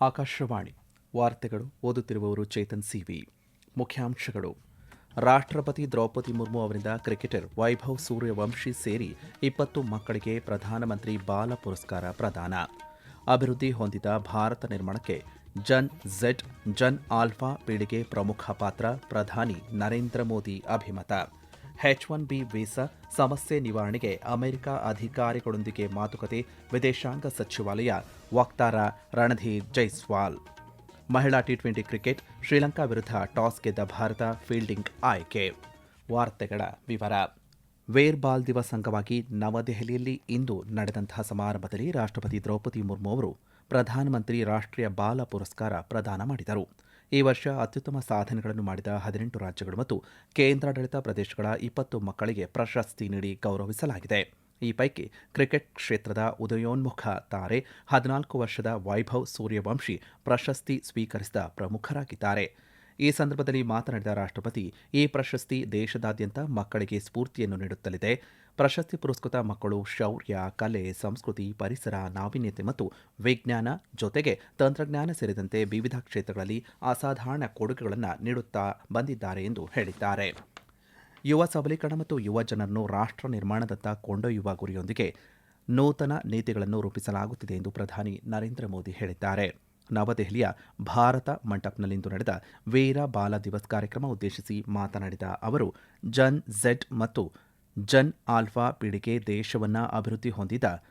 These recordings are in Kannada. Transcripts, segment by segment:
ಆಕಾಶವಾಣಿ ವಾರ್ತೆಗಳು ಓದುತ್ತಿರುವವರು ಚೇತನ್ ಸಿವಿ. ಮುಖ್ಯಾಂಶಗಳು. ರಾಷ್ಟ್ರಪತಿ ದ್ರೌಪದಿ ಮುರ್ಮು ಅವರಿಂದ ಕ್ರಿಕೆಟರ್ ವೈಭವ್ ಸೂರ್ಯವಂಶಿ ಸೇರಿ ಇಪ್ಪತ್ತು ಮಕ್ಕಳಿಗೆ ಪ್ರಧಾನಮಂತ್ರಿ ಬಾಲ ಪುರಸ್ಕಾರ ಪ್ರದಾನ. ಅಭಿವೃದ್ಧಿ ಹೊಂದಿದ ಭಾರತ ನಿರ್ಮಾಣಕ್ಕೆ ಜನ್ ಝೆಡ್, ಜನ್ ಆಲ್ಫಾ ಪೀಳಿಗೆ ಪ್ರಮುಖ ಪಾತ್ರ, ಪ್ರಧಾನಿ ನರೇಂದ್ರ ಮೋದಿ ಅಭಿಮತ. ಎಚ್ ಒನ್ ಬಿ ವೀಸಾ ಸಮಸ್ಯೆ ನಿವಾರಣೆಗೆ ಅಮೆರಿಕ ಅಧಿಕಾರಿಗಳೊಂದಿಗೆ ಮಾತುಕತೆ, ವಿದೇಶಾಂಗ ಸಚಿವಾಲಯ ವಕ್ತಾರ ರಣಧೀರ್ ಜೈಸ್ವಾಲ್. ಮಹಿಳಾ ಟಿ ಟ್ವೆಂಟಿ ಕ್ರಿಕೆಟ್, ಶ್ರೀಲಂಕಾ ವಿರುದ್ಧ ಟಾಸ್ ಗೆದ್ದ ಭಾರತ ಫೀಲ್ಡಿಂಗ್ ಆಯ್ಕೆ. ವಾರ್ತೆಗಳ ವಿವರ. ವೇರ್ ಬಾಲ್ ದಿವಸ್ ಅಂಗವಾಗಿ ನವದೆಹಲಿಯಲ್ಲಿ ಇಂದು ನಡೆದಂತಹ ಸಮಾರಂಭದಲ್ಲಿ ರಾಷ್ಟ್ರಪತಿ ದ್ರೌಪದಿ ಮುರ್ಮು ಅವರು ಪ್ರಧಾನಮಂತ್ರಿ ರಾಷ್ಟ್ರೀಯ ಬಾಲ ಪುರಸ್ಕಾರ ಪ್ರದಾನ ಮಾಡಿದರು. ಈ ವರ್ಷ ಅತ್ಯುತ್ತಮ ಸಾಧನೆಗಳನ್ನು ಮಾಡಿದ ಹದಿನೆಂಟು ರಾಜ್ಯಗಳು ಮತ್ತು ಕೇಂದ್ರಾಡಳಿತ ಪ್ರದೇಶಗಳ ಇಪ್ಪತ್ತು ಮಕ್ಕಳಿಗೆ ಪ್ರಶಸ್ತಿ ನೀಡಿ ಗೌರವಿಸಲಾಗಿದೆ. ಈ ಪೈಕಿ ಕ್ರಿಕೆಟ್ ಕ್ಷೇತ್ರದ ಉದಯೋನ್ಮುಖ ತಾರೆ ಹದಿನಾಲ್ಕು ವರ್ಷದ ವೈಭವ್ ಸೂರ್ಯವಂಶಿ ಪ್ರಶಸ್ತಿ ಸ್ವೀಕರಿಸಿದ ಪ್ರಮುಖರಾಗಿದ್ದಾರೆ. ಈ ಸಂದರ್ಭದಲ್ಲಿ ಮಾತನಾಡಿದ ರಾಷ್ಟ್ರಪತಿ, ಈ ಪ್ರಶಸ್ತಿ ದೇಶದಾದ್ಯಂತ ಮಕ್ಕಳಿಗೆ ಸ್ಫೂರ್ತಿಯನ್ನು ನೀಡುತ್ತಲಿದೆ. ಪ್ರಶಸ್ತಿ ಪುರಸ್ಕೃತ ಮಕ್ಕಳು ಶೌರ್ಯ, ಕಲೆ, ಸಂಸ್ಕೃತಿ, ಪರಿಸರ, ನಾವೀನ್ಯತೆ ಮತ್ತು ವಿಜ್ಞಾನ ಜೊತೆಗೆ ತಂತ್ರಜ್ಞಾನ ಸೇರಿದಂತೆ ವಿವಿಧ ಕ್ಷೇತ್ರಗಳಲ್ಲಿ ಅಸಾಧಾರಣ ಕೊಡುಗೆಗಳನ್ನು ನೀಡುತ್ತಾ ಬಂದಿದ್ದಾರೆ ಎಂದು ಹೇಳಿದ್ದಾರೆ. ಯುವ ಸಬಲೀಕರಣ ಮತ್ತು ಯುವ ಜನರನ್ನು ರಾಷ್ಟ್ರ ನಿರ್ಮಾಣದತ್ತ ಕೊಂಡೊಯ್ಯುವ ಗುರಿಯೊಂದಿಗೆ ನೂತನ ನೀತಿಗಳನ್ನು ರೂಪಿಸಲಾಗುತ್ತಿದೆ ಎಂದು ಪ್ರಧಾನಿ ನರೇಂದ್ರ ಮೋದಿ ಹೇಳಿದ್ದಾರೆ. ನವದೆಹಲಿಯ ಭಾರತ ಮಂಟಪ್ನಲ್ಲಿಂದು ನಡೆದ ವೀರ ಬಾಲ ದಿವಸ್ ಕಾರ್ಯಕ್ರಮ ಉದ್ದೇಶಿಸಿ ಮಾತನಾಡಿದ ಅವರು, ಜನ್ ಝೆಡ್ ಮತ್ತು ಜನ್ ಆಲ್ಫಾ ಪೀಳಿಗೆ ದೇಶವನ್ನು ಅಭಿವೃದ್ಧಿ ಹೊಂದಿದ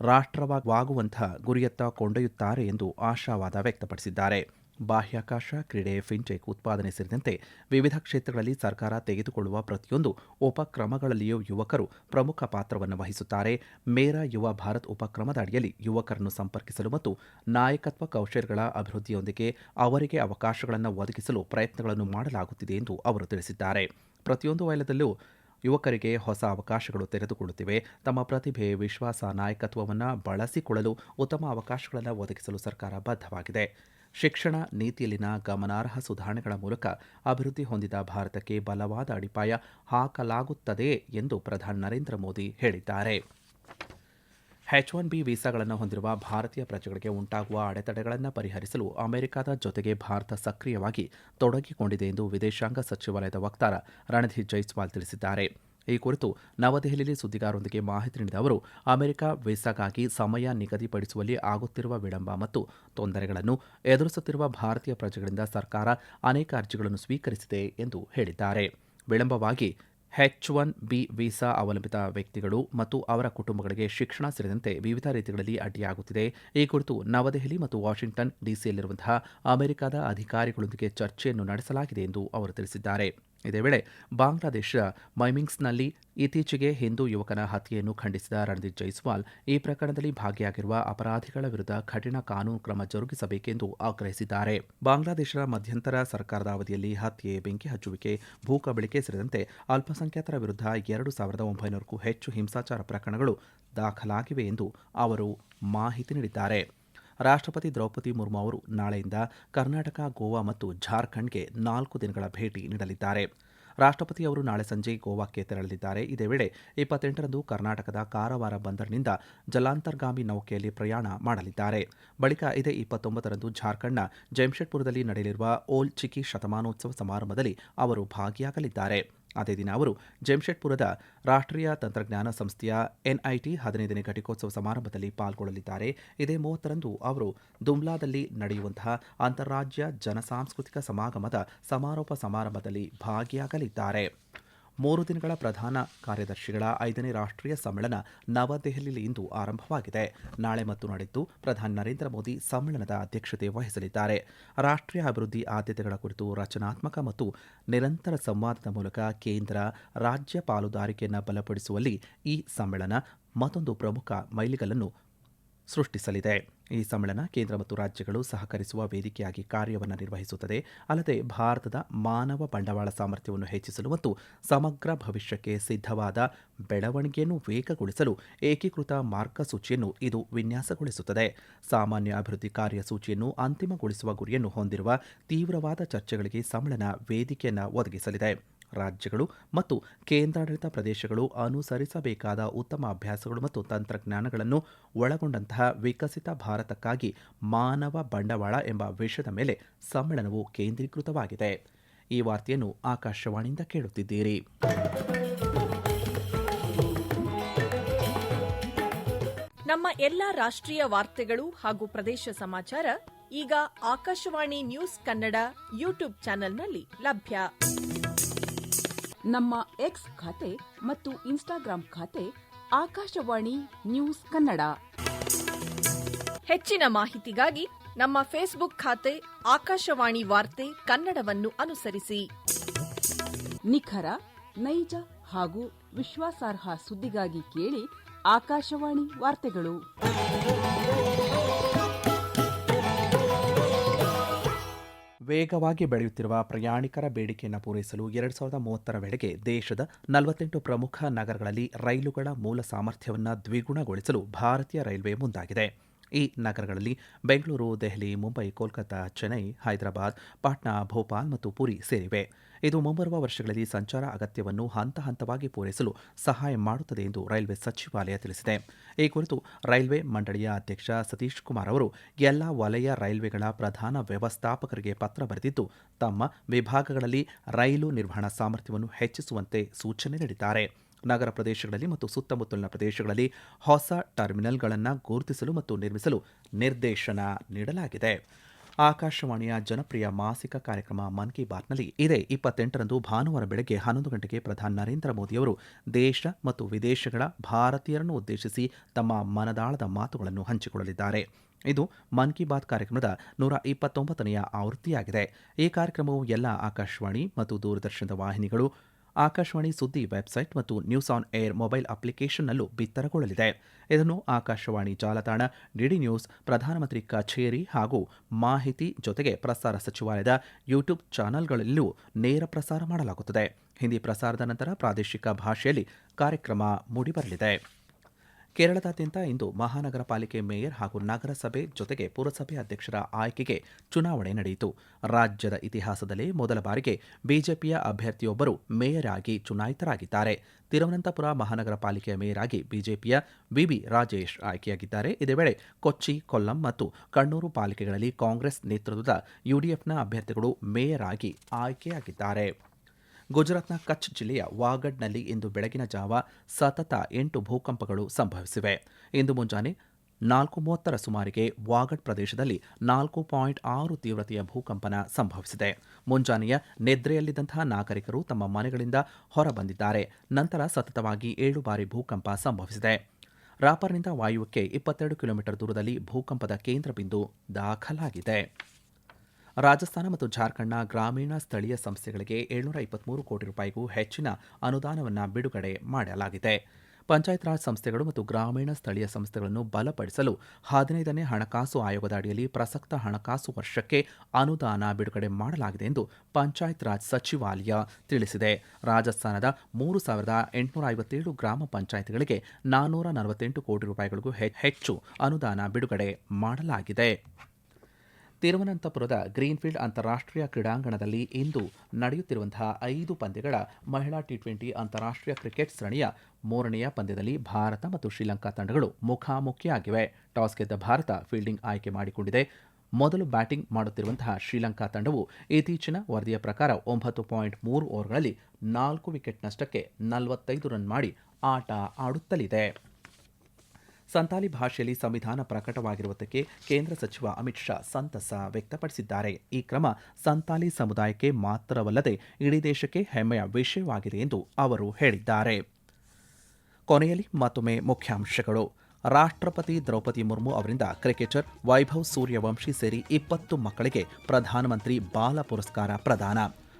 ರಾಷ್ಟ್ರವಾಗುವಂತಹ ಗುರಿಯತ್ತ ಕೊಂಡೊಯ್ಯುತ್ತಾರೆ ಎಂದು ಆಶಾವಾದ ವ್ಯಕ್ತಪಡಿಸಿದ್ದಾರೆ. ಬಾಹ್ಯಾಕಾಶ ಕ್ರೀಡೆ ಫಿನ್ಟೆಕ್ ಉತ್ಪಾದನೆ ಸೇರಿದಂತೆ ವಿವಿಧ ಕ್ಷೇತ್ರಗಳಲ್ಲಿ ಸರ್ಕಾರ ತೆಗೆದುಕೊಳ್ಳುವ ಪ್ರತಿಯೊಂದು ಉಪಕ್ರಮಗಳಲ್ಲಿಯೂ ಯುವಕರು ಪ್ರಮುಖ ಪಾತ್ರವನ್ನು ವಹಿಸುತ್ತಾರೆ. ಮೇರಾ ಯುವ ಭಾರತ್ ಉಪಕ್ರಮದ ಅಡಿಯಲ್ಲಿ ಯುವಕರನ್ನು ಸಂಪರ್ಕಿಸಲು ಮತ್ತು ನಾಯಕತ್ವ ಕೌಶಲ್ಯಗಳ ಅಭಿವೃದ್ಧಿಯೊಂದಿಗೆ ಅವರಿಗೆ ಅವಕಾಶಗಳನ್ನು ಒದಗಿಸಲು ಪ್ರಯತ್ನಗಳನ್ನು ಮಾಡಲಾಗುತ್ತಿದೆ ಎಂದು ಅವರು ತಿಳಿಸಿದ್ದಾರೆ. ಪ್ರತಿಯೊಂದು ವಲಯದಲ್ಲೂ ಯುವಕರಿಗೆ ಹೊಸ ಅವಕಾಶಗಳು ತೆರೆದುಕೊಳ್ಳುತ್ತಿವೆ. ತಮ್ಮ ಪ್ರತಿಭೆ, ವಿಶ್ವಾಸ, ನಾಯಕತ್ವವನ್ನು ಬಳಸಿಕೊಳ್ಳಲು ಉತ್ತಮ ಅವಕಾಶಗಳನ್ನು ಒದಗಿಸಲು ಸರ್ಕಾರ ಬದ್ಧವಾಗಿದೆ. ಶಿಕ್ಷಣ ನೀತಿಯಲ್ಲಿನ ಗಮನಾರ್ಹ ಸುಧಾರಣೆಗಳ ಮೂಲಕ ಅಭಿವೃದ್ಧಿ ಹೊಂದಿದ ಭಾರತಕ್ಕೆ ಬಲವಾದ ಅಡಿಪಾಯ ಹಾಕಲಾಗುತ್ತದೆ ಎಂದು ಪ್ರಧಾನಿ ನರೇಂದ್ರ ಮೋದಿ ಹೇಳಿದ್ದಾರೆ. ಎಚ್ ಒನ್ ಬಿ ವೀಸಾಗಳನ್ನು ಹೊಂದಿರುವ ಭಾರತೀಯ ಪ್ರಜೆಗಳಿಗೆ ಉಂಟಾಗುವ ಅಡೆತಡೆಗಳನ್ನು ಪರಿಹರಿಸಲು ಅಮೆರಿಕದ ಜೊತೆಗೆ ಭಾರತ ಸಕ್ರಿಯವಾಗಿ ತೊಡಗಿಕೊಂಡಿದೆ ಎಂದು ವಿದೇಶಾಂಗ ಸಚಿವಾಲಯದ ವಕ್ತಾರ ರಣಧೀರ್ ಜೈಸ್ವಾಲ್ ತಿಳಿಸಿದ್ದಾರೆ. ಈ ಕುರಿತು ನವದೆಹಲಿಯಲ್ಲಿ ಸುದ್ದಿಗಾರರೊಂದಿಗೆ ಮಾಹಿತಿ ನೀಡಿದ ಅವರು, ಅಮೆರಿಕ ವೀಸಾಗಾಗಿ ಸಮಯ ನಿಗದಿಪಡಿಸುವಲ್ಲಿ ಆಗುತ್ತಿರುವ ವಿಳಂಬ ಮತ್ತು ತೊಂದರೆಗಳನ್ನು ಎದುರಿಸುತ್ತಿರುವ ಭಾರತೀಯ ಪ್ರಜೆಗಳಿಂದ ಸರ್ಕಾರ ಅನೇಕ ಅರ್ಜಿಗಳನ್ನು ಸ್ವೀಕರಿಸಿದೆ ಎಂದು ಹೇಳಿದ್ದಾರೆ. ವಿಳಂಬವಾಗಿ ಹೆಚ್ ಒನ್ ಬಿ ವೀಸಾ ಅವಲಂಬಿತ ವ್ಯಕ್ತಿಗಳು ಮತ್ತು ಅವರ ಕುಟುಂಬಗಳಿಗೆ ಶಿಕ್ಷಣ ಸೇರಿದಂತೆ ವಿವಿಧ ರೀತಿಗಳಲ್ಲಿ ಅಡ್ಡಿಯಾಗುತ್ತಿದೆ. ಈ ಕುರಿತು ನವದೆಹಲಿ ಮತ್ತು ವಾಷಿಂಗ್ಟನ್ ಡಿಸಿಯಲ್ಲಿರುವಂತಹ ಅಮೆರಿಕದ ಅಧಿಕಾರಿಗಳೊಂದಿಗೆ ಚರ್ಚೆಯನ್ನು ನಡೆಸಲಾಗಿದೆ ಎಂದು ಅವರು ತಿಳಿಸಿದ್ದಾರೆ. ಇದೇ ವೇಳೆ ಬಾಂಗ್ಲಾದೇಶ ಮೈಮಿಂಗ್ಸ್ನಲ್ಲಿ ಇತ್ತೀಚೆಗೆ ಹಿಂದೂ ಯುವಕನ ಹತ್ಯೆಯನ್ನು ಖಂಡಿಸಿದ ರಣದೀಪ್ ಜೈಸ್ವಾಲ್ ಈ ಪ್ರಕರಣದಲ್ಲಿ ಭಾಗಿಯಾಗಿರುವ ಅಪರಾಧಿಗಳ ವಿರುದ್ಧ ಕಠಿಣ ಕಾನೂನು ಕ್ರಮ ಜರುಗಿಸಬೇಕೆಂದು ಆಗ್ರಹಿಸಿದ್ದಾರೆ. ಬಾಂಗ್ಲಾದೇಶದ ಮಧ್ಯಂತರ ಸರ್ಕಾರದ ಅವಧಿಯಲ್ಲಿ ಹತ್ಯೆ, ಬೆಂಕಿ ಹಚ್ಚುವಿಕೆ, ಭೂಕಬಳಿಕೆ ಸೇರಿದಂತೆ ಅಲ್ಪಸಂಖ್ಯಾತರ ವಿರುದ್ಧ ಎರಡು ಸಾವಿರದ ಒಂಬೈನೂರಕ್ಕೂ ಹೆಚ್ಚು ಹಿಂಸಾಚಾರ ಪ್ರಕರಣಗಳು ದಾಖಲಾಗಿವೆ ಎಂದು ಅವರು ಮಾಹಿತಿ ನೀಡಿದ್ದಾರೆ. ರಾಷ್ಟ್ರಪತಿ ದ್ರೌಪದಿ ಮುರ್ಮು ಅವರು ನಾಳೆಯಿಂದ ಕರ್ನಾಟಕ, ಗೋವಾ ಮತ್ತು ಜಾರ್ಖಂಡ್ಗೆ ನಾಲ್ಕು ದಿನಗಳ ಭೇಟಿ ನೀಡಲಿದ್ದಾರೆ. ರಾಷ್ಟ್ರಪತಿ ಅವರು ನಾಳೆ ಸಂಜೆ ಗೋವಾಕ್ಕೆ ತೆರಳಲಿದ್ದಾರೆ. ಇದೇ ವೇಳೆ ಇಪ್ಪತ್ತೆಂಟರಂದು ಕರ್ನಾಟಕದ ಕಾರವಾರ ಬಂದರಿನಿಂದ ಜಲಾಂತರ್ಗಾಮಿ ನೌಕೆಯಲ್ಲಿ ಪ್ರಯಾಣ ಮಾಡಲಿದ್ದಾರೆ. ಬಳಿಕ ಇದೇ ಇಪ್ಪತ್ತೊಂಬತ್ತರಂದು ಜಾರ್ಖಂಡ್ನ ಜೆಮ್ಶೆಡ್ಪುರದಲ್ಲಿ ನಡೆಯಲಿರುವ ಓಲ್ ಚಿಕಿ ಶತಮಾನೋತ್ಸವ ಸಮಾರಂಭದಲ್ಲಿ ಅವರು ಭಾಗಿಯಾಗಲಿದ್ದಾರೆ. ಅದೇ ದಿನ ಅವರು ಜೆಮ್ಶೆಡ್ಪುರದ ರಾಷ್ಟ್ರೀಯ ತಂತ್ರಜ್ಞಾನ ಸಂಸ್ಥೆಯ ಎನ್ಐಟಿ ಹದಿನೈದನೇ ಘಟಿಕೋತ್ಸವ ಸಮಾರಂಭದಲ್ಲಿ ಪಾಲ್ಗೊಳ್ಳಲಿದ್ದಾರೆ. ಇದೇ ಮೂವತ್ತರಂದು ಅವರು ದುಮ್ಲಾದಲ್ಲಿ ನಡೆಯುವಂತಹ ಅಂತಾರಾಜ್ಯ ಜನಸಾಂಸ್ಕೃತಿಕ ಸಮಾಗಮದ ಸಮಾರೋಪ ಸಮಾರಂಭದಲ್ಲಿ ಭಾಗಿಯಾಗಲಿದ್ದಾರೆ. ಮೂರು ದಿನಗಳ ಪ್ರಧಾನ ಕಾರ್ಯದರ್ಶಿಗಳ ಐದನೇ ರಾಷ್ಟ್ರೀಯ ಸಮ್ಮೇಳನ ನವದೆಹಲಿಯಲ್ಲಿ ಇಂದು ಆರಂಭವಾಗಿದೆ. ನಾಳೆ ಮತ್ತು ನಾಡಿದ್ದು ಪ್ರಧಾನಿ ನರೇಂದ್ರ ಮೋದಿ ಸಮ್ಮೇಳನದ ಅಧ್ಯಕ್ಷತೆ ವಹಿಸಲಿದ್ದಾರೆ. ರಾಷ್ಟ್ರೀಯ ಅಭಿವೃದ್ಧಿ ಆದ್ಯತೆಗಳ ಕುರಿತು ರಚನಾತ್ಮಕ ಮತ್ತು ನಿರಂತರ ಸಂವಾದದ ಮೂಲಕ ಕೇಂದ್ರ ರಾಜ್ಯ ಪಾಲುದಾರಿಕೆಯನ್ನು ಬಲಪಡಿಸುವಲ್ಲಿ ಈ ಸಮ್ಮೇಳನ ಮತ್ತೊಂದು ಪ್ರಮುಖ ಮೈಲಿಗಲ್ಲನ್ನು ಸೃಷ್ಟಿಸಲಿದೆ. ಈ ಸಮ್ಮೇಳನ ಕೇಂದ್ರ ಮತ್ತು ರಾಜ್ಯಗಳು ಸಹಕರಿಸುವ ವೇದಿಕೆಯಾಗಿ ಕಾರ್ಯವನ್ನು ನಿರ್ವಹಿಸುತ್ತದೆ. ಅಲ್ಲದೆ ಭಾರತದ ಮಾನವ ಬಂಡವಾಳ ಸಾಮರ್ಥ್ಯವನ್ನು ಹೆಚ್ಚಿಸಲು ಮತ್ತು ಸಮಗ್ರ ಭವಿಷ್ಯಕ್ಕೆ ಸಿದ್ಧವಾದ ಬೆಳವಣಿಗೆಯನ್ನು ವೇಗಗೊಳಿಸಲು ಏಕೀಕೃತ ಮಾರ್ಗಸೂಚಿಯನ್ನು ಇದು ವಿನ್ಯಾಸಗೊಳಿಸುತ್ತದೆ. ಸಾಮಾನ್ಯ ಅಭಿವೃದ್ಧಿ ಕಾರ್ಯಸೂಚಿಯನ್ನು ಅಂತಿಮಗೊಳಿಸುವ ಗುರಿಯನ್ನು ಹೊಂದಿರುವ ತೀವ್ರವಾದ ಚರ್ಚೆಗಳಿಗೆ ಸಮ್ಮೇಳನ ವೇದಿಕೆಯನ್ನು ಒದಗಿಸಲಿದೆ. ರಾಜ್ಯಗಳು ಮತ್ತು ಕೇಂದ್ರಾಡಳಿತ ಪ್ರದೇಶಗಳು ಅನುಸರಿಸಬೇಕಾದ ಉತ್ತಮ ಅಭ್ಯಾಸಗಳು ಮತ್ತು ತಂತ್ರಜ್ಞಾನಗಳನ್ನು ಒಳಗೊಂಡಂತಹ ವಿಕಸಿತ ಭಾರತಕ್ಕಾಗಿ ಮಾನವ ಬಂಡವಾಳ ಎಂಬ ವಿಷಯದ ಮೇಲೆ ಸಮ್ಮೇಳನವು ಕೇಂದ್ರೀಕೃತವಾಗಿದೆ. ಈ ವಾರ್ತೆಯನ್ನು ಆಕಾಶವಾಣಿಯಿಂದ ಕೇಳುತ್ತಿದ್ದೀರಿ. ನಮ್ಮ ಎಲ್ಲಾ ರಾಷ್ಟ್ರೀಯ ವಾರ್ತೆಗಳು ಹಾಗೂ ಪ್ರದೇಶ ಸಮಾಚಾರ ಈಗ ಆಕಾಶವಾಣಿ ನ್ಯೂಸ್ ಕನ್ನಡ ಯೂಟ್ಯೂಬ್ ಚಾನೆಲ್ನಲ್ಲಿ ಲಭ್ಯ. ನಮ್ಮ ಎಕ್ಸ್ ಖಾತೆ ಮತ್ತು ಇನ್ಸ್ಟಾಗ್ರಾಂ ಖಾತೆ ಆಕಾಶವಾಣಿ ನ್ಯೂಸ್ ಕನ್ನಡ. ಹೆಚ್ಚಿನ ಮಾಹಿತಿಗಾಗಿ ನಮ್ಮ ಫೇಸ್ಬುಕ್ ಖಾತೆ ಆಕಾಶವಾಣಿ ವಾರ್ತೆ ಕನ್ನಡವನ್ನು ಅನುಸರಿಸಿ. ನಿಖರ ನೈಜ ಹಾಗೂ ವಿಶ್ವಾಸಾರ್ಹ ಸುದ್ದಿಗಾಗಿ ಕೇಳಿ ಆಕಾಶವಾಣಿ ವಾರ್ತೆಗಳು. ವೇಗವಾಗಿ ಬೆಳೆಯುತ್ತಿರುವ ಪ್ರಯಾಣಿಕರ ಬೇಡಿಕೆಯನ್ನು ಪೂರೈಸಲು ಎರಡು ಸಾವಿರದ ಮೂವತ್ತರ ವೇಳೆಗೆ ದೇಶದ ನಲವತ್ತೆಂಟು ಪ್ರಮುಖ ನಗರಗಳಲ್ಲಿ ರೈಲುಗಳ ಮೂಲ ಸಾಮರ್ಥ್ಯವನ್ನು ದ್ವಿಗುಣಗೊಳಿಸಲು ಭಾರತೀಯ ರೈಲ್ವೆ ಮುಂದಾಗಿದೆ. ಈ ನಗರಗಳಲ್ಲಿ ಬೆಂಗಳೂರು, ದೆಹಲಿ, ಮುಂಬೈ ಕೋಲ್ಕತ್ತಾ ಚೆನ್ನೈ, ಹೈದರಾಬಾದ್, ಪಾಟ್ನಾ, ಭೋಪಾಲ್ ಮತ್ತು ಪುರಿ ಸೇರಿವೆ. ಇದು ಮುಂಬರುವ ವರ್ಷಗಳಲ್ಲಿ ಸಂಚಾರ ಅಗತ್ಯವನ್ನು ಹಂತ ಹಂತವಾಗಿ ಪೂರೈಸಲು ಸಹಾಯ ಮಾಡುತ್ತದೆ ಎಂದು ರೈಲ್ವೆ ಸಚಿವಾಲಯ ತಿಳಿಸಿದೆ. ಈ ಕುರಿತು ರೈಲ್ವೆ ಮಂಡಳಿಯ ಅಧ್ಯಕ್ಷ ಸತೀಶ್ ಕುಮಾರ್ ಅವರು ಎಲ್ಲ ವಲಯ ರೈಲ್ವೆಗಳ ಪ್ರಧಾನ ವ್ಯವಸ್ಥಾಪಕರಿಗೆ ಪತ್ರ ಬರೆದಿದ್ದು, ತಮ್ಮ ವಿಭಾಗಗಳಲ್ಲಿ ರೈಲು ನಿರ್ವಹಣಾ ಸಾಮರ್ಥ್ಯವನ್ನು ಹೆಚ್ಚಿಸುವಂತೆ ಸೂಚನೆ ನೀಡಿದ್ದಾರೆ. ನಗರ ಪ್ರದೇಶಗಳಲ್ಲಿ ಮತ್ತು ಸುತ್ತಮುತ್ತಲಿನ ಪ್ರದೇಶಗಳಲ್ಲಿ ಹೊಸ ಟರ್ಮಿನಲ್ಗಳನ್ನು ಗುರುತಿಸಲು ಮತ್ತು ನಿರ್ಮಿಸಲು ನಿರ್ದೇಶನ ನೀಡಲಾಗಿದೆ. ಆಕಾಶವಾಣಿಯ ಜನಪ್ರಿಯ ಮಾಸಿಕ ಕಾರ್ಯಕ್ರಮ ಮನ್ ಕಿ ಬಾತ್ನಲ್ಲಿ ಇದೇ ಇಪ್ಪತ್ತೆಂಟರಂದು ಭಾನುವಾರ ಬೆಳಗ್ಗೆ ಹನ್ನೊಂದು ಗಂಟೆಗೆ ಪ್ರಧಾನಿ ನರೇಂದ್ರ ಮೋದಿಯವರು ದೇಶ ಮತ್ತು ವಿದೇಶಗಳ ಭಾರತೀಯರನ್ನು ಉದ್ದೇಶಿಸಿ ತಮ್ಮ ಮನದಾಳದ ಮಾತುಗಳನ್ನು ಹಂಚಿಕೊಳ್ಳಲಿದ್ದಾರೆ. ಇದು ಮನ್ ಕಿ ಬಾತ್ ಕಾರ್ಯಕ್ರಮದ ನೂರ ಇಪ್ಪತ್ತೊಂಬತ್ತನೆಯ ಆವೃತ್ತಿಯಾಗಿದೆ. ಈ ಕಾರ್ಯಕ್ರಮವು ಎಲ್ಲ ಆಕಾಶವಾಣಿ ಮತ್ತು ದೂರದರ್ಶನದ ವಾಹಿನಿಗಳು ಆಕಾಶವಾಣಿ ಸುದ್ದಿ ವೆಬ್ಸೈಟ್ ಮತ್ತು ನ್ಯೂಸ್ ಆನ್ ಏರ್ ಮೊಬೈಲ್ ಅಪ್ಲಿಕೇಶನ್ನಲ್ಲೂ ಬಿತ್ತರಗೊಳ್ಳಲಿದೆ. ಇದನ್ನು ಆಕಾಶವಾಣಿ ಜಾಲತಾಣ ಡಿಡಿ ನ್ಯೂಸ್, ಪ್ರಧಾನಮಂತ್ರಿ ಕಚೇರಿ ಹಾಗೂ ಮಾಹಿತಿ ಜೊತೆಗೆ ಪ್ರಸಾರ ಸಚಿವಾಲಯದ ಯೂಟ್ಯೂಬ್ ಚಾನೆಲ್ಗಳಲ್ಲೂ ನೇರ ಪ್ರಸಾರ ಮಾಡಲಾಗುತ್ತದೆ. ಹಿಂದಿ ಪ್ರಸಾರದ ನಂತರ ಪ್ರಾದೇಶಿಕ ಭಾಷೆಯಲ್ಲಿ ಕಾರ್ಯಕ್ರಮ ಮೂಡಿಬರಲಿದೆ. ಕೇರಳದಾದ್ಯಂತ ಇಂದು ಮಹಾನಗರ ಪಾಲಿಕೆ ಮೇಯರ್ ಹಾಗೂ ನಗರಸಭೆ ಜೊತೆಗೆ ಪುರಸಭೆ ಅಧ್ಯಕ್ಷರ ಆಯ್ಕೆಗೆ ಚುನಾವಣೆ ನಡೆಯಿತು. ರಾಜ್ಯದ ಇತಿಹಾಸದಲ್ಲೇ ಮೊದಲ ಬಾರಿಗೆ ಬಿಜೆಪಿಯ ಅಭ್ಯರ್ಥಿಯೊಬ್ಬರು ಮೇಯರ್ ಆಗಿ ಚುನಾಯಿತರಾಗಿದ್ದಾರೆ. ತಿರುವನಂತಪುರ ಮಹಾನಗರ ಪಾಲಿಕೆಯ ಮೇಯರ್ ಆಗಿ ಬಿಜೆಪಿಯ ವಿವಿ ರಾಜೇಶ್ ಆಯ್ಕೆಯಾಗಿದ್ದಾರೆ. ಇದೇ ವೇಳೆ ಕೊಚ್ಚಿ, ಕೊಲ್ಲಂ ಮತ್ತು ಕಣ್ಣೂರು ಪಾಲಿಕೆಗಳಲ್ಲಿ ಕಾಂಗ್ರೆಸ್ ನೇತೃತ್ವದ ಯುಡಿಎಫ್ನ ಅಭ್ಯರ್ಥಿಗಳು ಮೇಯರ್ ಆಗಿ ಆಯ್ಕೆಯಾಗಿದ್ದಾರೆ. ಗುಜರಾತ್ನ ಕಚ್ ಜಿಲ್ಲೆಯ ವಾಗಡ್ನಲ್ಲಿ ಇಂದು ಬೆಳಗಿನ ಜಾವ ಸತತ ಎಂಟು ಭೂಕಂಪಗಳು ಸಂಭವಿಸಿವೆ. ಇಂದು ಮುಂಜಾನೆ ನಾಲ್ಕು ಮೂವತ್ತರ ಸುಮಾರಿಗೆ ವಾಗಡ್ ಪ್ರದೇಶದಲ್ಲಿ ನಾಲ್ಕು ಪಾಯಿಂಟ್ ಆರು ತೀವ್ರತೆಯ ಭೂಕಂಪನ ಸಂಭವಿಸಿದೆ. ಮುಂಜಾನೆಯ ನಿದ್ರೆಯಲ್ಲಿದ್ದಂತಹ ನಾಗರಿಕರು ತಮ್ಮ ಮನೆಗಳಿಂದ ಹೊರಬಂದಿದ್ದಾರೆ. ನಂತರ ಸತತವಾಗಿ ಏಳು ಬಾರಿ ಭೂಕಂಪ ಸಂಭವಿಸಿದೆ. ರಾಪರ್ನಿಂದ ವಾಯುವಕ್ಕೆ ಇಪ್ಪತ್ತೆರಡು ಕಿಲೋಮೀಟರ್ ದೂರದಲ್ಲಿ ಭೂಕಂಪದ ಕೇಂದ್ರ ಬಿಂದು ದಾಖಲಾಗಿದೆ. ರಾಜಸ್ಥಾನ ಮತ್ತು ಜಾರ್ಖಂಡ್ನ ಗ್ರಾಮೀಣ ಸ್ಥಳೀಯ ಸಂಸ್ಥೆಗಳಿಗೆ ಏಳ್ನೂರ ಇಪ್ಪತ್ಮೂರು ಕೋಟಿ ರೂಪಾಯಿಗೂ ಹೆಚ್ಚಿನ ಅನುದಾನವನ್ನು ಬಿಡುಗಡೆ ಮಾಡಲಾಗಿದೆ. ಪಂಚಾಯತ್ ರಾಜ್ ಸಂಸ್ಥೆಗಳು ಮತ್ತು ಗ್ರಾಮೀಣ ಸ್ಥಳೀಯ ಸಂಸ್ಥೆಗಳನ್ನು ಬಲಪಡಿಸಲು ಹದಿನೈದನೇ ಹಣಕಾಸು ಆಯೋಗದ ಅಡಿಯಲ್ಲಿ ಪ್ರಸಕ್ತ ಹಣಕಾಸು ವರ್ಷಕ್ಕೆ ಅನುದಾನ ಬಿಡುಗಡೆ ಮಾಡಲಾಗಿದೆ ಎಂದು ಪಂಚಾಯತ್ ರಾಜ್ ಸಚಿವಾಲಯ ತಿಳಿಸಿದೆ. ರಾಜಸ್ಥಾನದ ಮೂರು ಸಾವಿರದ ಎಂಟುನೂರ ಐವತ್ತೇಳು ಗ್ರಾಮ ಪಂಚಾಯತ್ಗಳಿಗೆ ನಾನ್ನೂರ ನಲವತ್ತೆಂಟು ಕೋಟಿ ರೂಪಾಯಿಗಳಿಗೂ ಹೆಚ್ಚು ಅನುದಾನ ಬಿಡುಗಡೆ ಮಾಡಲಾಗಿದೆ. ತಿರುವನಂತಪುರದ ಗ್ರೀನ್ಫೀಲ್ಡ್ ಅಂತಾರಾಷ್ಟ್ರೀಯ ಕ್ರೀಡಾಂಗಣದಲ್ಲಿ ಇಂದು ನಡೆಯುತ್ತಿರುವಂತಹ ಐದು ಪಂದ್ಯಗಳ ಮಹಿಳಾ ಟಿ ಟ್ವೆಂಟಿ ಅಂತಾರಾಷ್ಟ್ರೀಯ ಕ್ರಿಕೆಟ್ ಸರಣಿಯ ಮೂರನೆಯ ಪಂದ್ಯದಲ್ಲಿ ಭಾರತ ಮತ್ತು ಶ್ರೀಲಂಕಾ ತಂಡಗಳು ಮುಖಾಮುಖಿಯಾಗಿವೆ. ಟಾಸ್ ಗೆದ್ದ ಭಾರತ ಫೀಲ್ಡಿಂಗ್ ಆಯ್ಕೆ ಮಾಡಿಕೊಂಡಿದೆ. ಮೊದಲು ಬ್ಯಾಟಿಂಗ್ ಮಾಡುತ್ತಿರುವಂತಹ ಶ್ರೀಲಂಕಾ ತಂಡವು ಇತ್ತೀಚಿನ ವರದಿಯ ಪ್ರಕಾರ ಒಂಬತ್ತು ಪಾಯಿಂಟ್ ಮೂರು ಓವರ್ಗಳಲ್ಲಿ ನಾಲ್ಕು ವಿಕೆಟ್ ನಷ್ಟಕ್ಕೆ ನಲವತ್ತೈದು ರನ್ ಮಾಡಿ ಆಟ ಆಡುತ್ತಲಿದೆ. ಸಂತಾಲಿ ಭಾಷೆಯಲ್ಲಿ ಸಂವಿಧಾನ ಪ್ರಕಟವಾಗಿರುವುದಕ್ಕೆ ಕೇಂದ್ರ ಸಚಿವ ಅಮಿತ್ ಶಾ ಸಂತಸ ವ್ಯಕ್ತಪಡಿಸಿದ್ದಾರೆ. ಈ ಕ್ರಮ ಸಂತಾಲಿ ಸಮುದಾಯಕ್ಕೆ ಮಾತ್ರವಲ್ಲದೆ ಇಡೀ ದೇಶಕ್ಕೆ ಹೆಮ್ಮೆಯ ವಿಷಯವಾಗಿದೆ ಎಂದು ಅವರು ಹೇಳಿದ್ದಾರೆ. ಕೊನೆಯಲ್ಲಿ ಮತ್ತೊಮ್ಮೆ ಮುಖ್ಯಾಂಶಗಳು. ರಾಷ್ಟ್ರಪತಿ ದ್ರೌಪದಿ ಮುರ್ಮು ಅವರಿಂದ ಕ್ರಿಕೆಟರ್ ವೈಭವ್ ಸೂರ್ಯವಂಶಿ ಸೇರಿ ಇಪ್ಪತ್ತು ಮಕ್ಕಳಿಗೆ ಪ್ರಧಾನಮಂತ್ರಿ ಬಾಲ ಪುರಸ್ಕಾರ ಪ್ರದಾನ.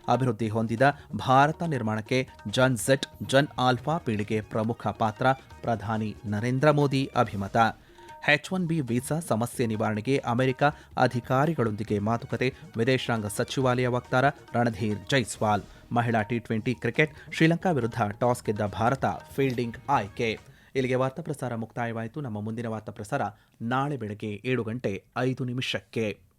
ಅಭಿವೃದ್ಧಿ ಹೊಂದಿದ ಭಾರತ ನಿರ್ಮಾಣಕ್ಕೆ ಜನ್ ಝೆಟ್, ಜನ್ ಆಲ್ಫಾ ಪೀಳಿಗೆ ಪ್ರಮುಖ ಪಾತ್ರ, ಪ್ರಧಾನಿ ನರೇಂದ್ರ ಮೋದಿ ಅಭಿಮತ. ಹೆಚ್ ಒನ್ ಬಿ ವೀಸಾ ಸಮಸ್ಯೆ ನಿವಾರಣೆಗೆ ಅಮೆರಿಕ ಅಧಿಕಾರಿಗಳೊಂದಿಗೆ ಮಾತುಕತೆ, ವಿದೇಶಾಂಗ ಸಚಿವಾಲಯ ವಕ್ತಾರ ರಣಧೀರ್ ಜೈಸ್ವಾಲ್. ಮಹಿಳಾ ಟಿ ಟ್ವೆಂಟಿ ಕ್ರಿಕೆಟ್, ಶ್ರೀಲಂಕಾ ವಿರುದ್ಧ ಟಾಸ್ ಗೆದ್ದ ಭಾರತ ಫೀಲ್ಡಿಂಗ್ ಆಯ್ಕೆ. ಇಲ್ಲಿಗೆ ವಾರ್ತಾ ಪ್ರಸಾರ ಮುಕ್ತಾಯವಾಯಿತು. ನಮ್ಮ ಮುಂದಿನ ವಾರ್ತಾ ಪ್ರಸಾರ ನಾಳೆ ಬೆಳಗ್ಗೆ ಏಳು ಗಂಟೆ ಐದು ನಿಮಿಷಕ್ಕೆ.